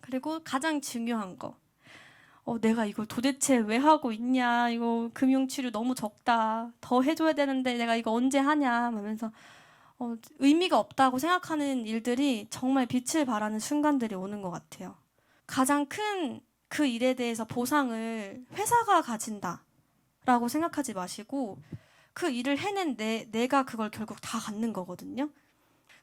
그리고 가장 중요한 거. 어, 내가 이걸 도대체 왜 하고 있냐. 이거 금융치료 너무 적다. 더 해줘야 되는데 내가 이거 언제 하냐. 하면서 어, 의미가 없다고 생각하는 일들이 정말 빛을 발하는 순간들이 오는 것 같아요. 가장 큰 그 일에 대해서 보상을 회사가 가진다. 라고 생각하지 마시고 그 일을 해낸 내, 내가 그걸 결국 다 갖는 거거든요.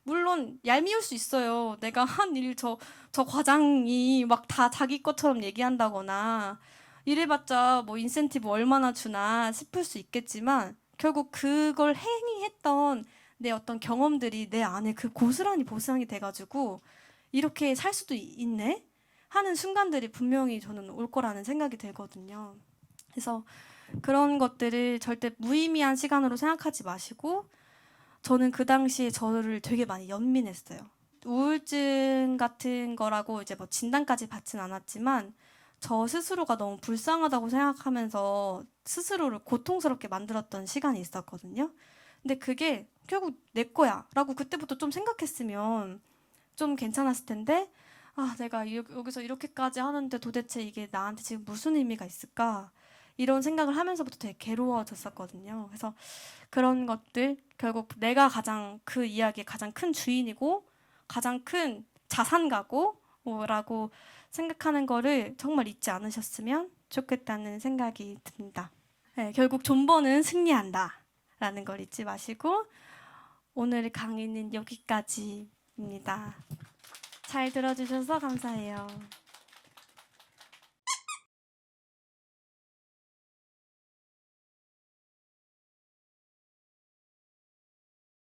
물론 얄미울 수 있어요. 내가 한 일 저 저 과장이 막 다 자기 것처럼 얘기한다거나 이래봤자 뭐 인센티브 얼마나 주나 싶을 수 있겠지만 결국 그걸 행위했던 내 어떤 경험들이 내 안에 그 고스란히 보상이 돼가지고 이렇게 살 수도 이- 있네 하는 순간들이 분명히 저는 올 거라는 생각이 들거든요. 그래서 그런 것들을 절대 무의미한 시간으로 생각하지 마시고 저는 그 당시에 저를 되게 많이 연민했어요. 우울증 같은 거라고 이제 뭐 진단까지 받진 않았지만 저 스스로가 너무 불쌍하다고 생각하면서 스스로를 고통스럽게 만들었던 시간이 있었거든요. 근데 그게 결국 내 거야라고 그때부터 좀 생각했으면 좀 괜찮았을 텐데 아 내가 이- 여기서 이렇게까지 하는데 도대체 이게 나한테 지금 무슨 의미가 있을까 이런 생각을 하면서부터 되게 괴로워졌었거든요. 그래서 그런 것들 결국 내가 가장 그 이야기의 가장 큰 주인이고 가장 큰 자산가고 라고 생각하는 거를 정말 잊지 않으셨으면 좋겠다는 생각이 듭니다. 네, 결국 존버는 승리한다 라는 걸 잊지 마시고 오늘 강의는 여기까지입니다. 잘 들어주셔서 감사해요.